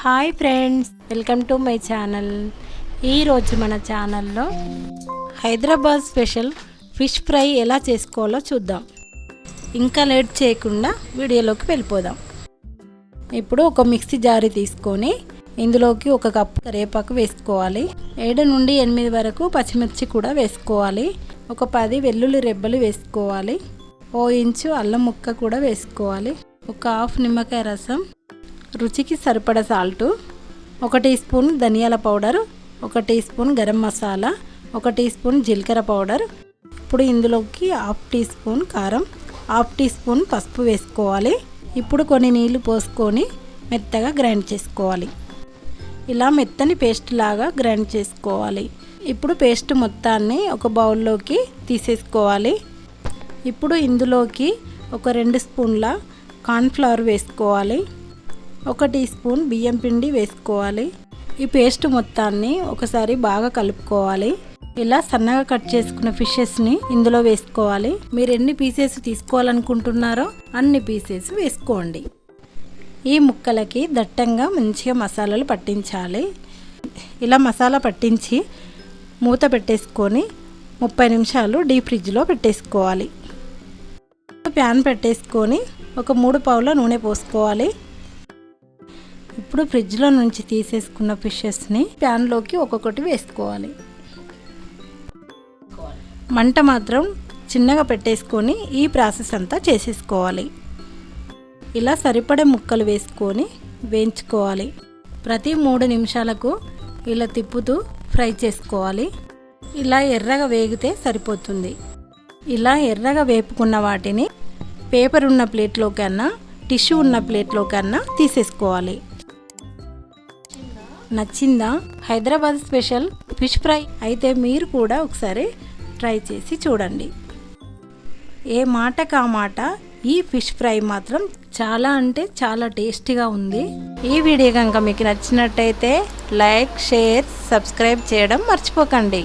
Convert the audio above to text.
Hi friends welcome to my channel. ఈరోజు మన ఛానల్లో హైదరాబాద్ స్పెషల్ ఫిష్ ఫ్రై ఎలా చేసుకోవాలో చూద్దాం. ఇంకా లేట్ చేయకుండా వీడియోలోకి వెళ్ళిపోదాం. ఇప్పుడు ఒక మిక్సీ జారీ తీసుకొని ఇందులోకి ఒక కప్పు కరివేపాకు వేసుకోవాలి. ఏడు నుండి ఎనిమిది వరకు పచ్చిమిర్చి కూడా వేసుకోవాలి. ఒక పది వెల్లుల్లి రెబ్బలు వేసుకోవాలి. ఓ ఇంచు అల్లం ముక్క కూడా వేసుకోవాలి. ఒక హాఫ్ నిమ్మకాయ రసం రుచికి సరిపడ సాల్టు ఒక టీ స్పూన్ ధనియాల పౌడర్ ఒక టీ స్పూన్ గరం మసాలా ఒక టీ స్పూన్ జీలకర్ర పౌడర్. ఇప్పుడు ఇందులోకి హాఫ్ టీ స్పూన్ కారం హాఫ్ టీ స్పూన్ పసుపు వేసుకోవాలి. ఇప్పుడు కొన్ని నీళ్ళు పోసుకొని మెత్తగా గ్రైండ్ చేసుకోవాలి. ఇలా మెత్తని పేస్ట్ లాగా గ్రైండ్ చేసుకోవాలి. ఇప్పుడు పేస్ట్ మొత్తాన్ని ఒక బౌల్లోకి తీసేసుకోవాలి. ఇప్పుడు ఇందులోకి ఒక రెండు స్పూన్ల కార్న్ఫ్లవర్ వేసుకోవాలి. ఒక టీ స్పూన్ బియ్యం పిండి వేసుకోవాలి. ఈ పేస్ట్ మొత్తాన్ని ఒకసారి బాగా కలుపుకోవాలి. ఇలా సన్నగా కట్ చేసుకున్న ఫిషెస్ని ఇందులో వేసుకోవాలి. మీరు ఎన్ని పీసెస్ తీసుకోవాలనుకుంటున్నారో అన్ని పీసెస్ వేసుకోండి. ఈ ముక్కలకి దట్టంగా మంచిగా మసాలాలు పట్టించాలి. ఇలా మసాలా పట్టించి మూత పెట్టేసుకొని ముప్పై నిమిషాలు డీప్ ఫ్రిడ్జ్లో పెట్టేసుకోవాలి. ప్యాన్ పెట్టేసుకొని ఒక మూడు పావుల నూనె పోసుకోవాలి. ఇప్పుడు ఫ్రిడ్జ్లో నుంచి తీసేసుకున్న ఫిషెస్ని ప్యాన్లోకి ఒక్కొక్కటి వేసుకోవాలి. మంట మాత్రం చిన్నగా పెట్టేసుకొని ఈ ప్రాసెస్ అంతా చేసేసుకోవాలి. ఇలా సరిపడే ముక్కలు వేసుకొని వేయించుకోవాలి. ప్రతి మూడు నిమిషాలకు ఇలా తిప్పుతూ ఫ్రై చేసుకోవాలి. ఇలా ఎర్రగా వేగితే సరిపోతుంది. ఇలా ఎర్రగా వేపుకున్న వాటిని పేపర్ ఉన్న ప్లేట్లో కన్నా టిష్యూ ఉన్న ప్లేట్లో కన్నా తీసేసుకోవాలి. నచ్చిందా? హైదరాబాద్ స్పెషల్ ఫిష్ ఫ్రై అయితే మీరు కూడా ఒకసారి ట్రై చేసి చూడండి. ఏ మాట కా మాట ఈ ఫిష్ ఫ్రై మాత్రం చాలా అంటే చాలా టేస్టీగా ఉంది. ఈ వీడియో కనుక మీకు నచ్చినట్టయితే లైక్ షేర్ సబ్స్క్రైబ్ చేయడం మర్చిపోకండి.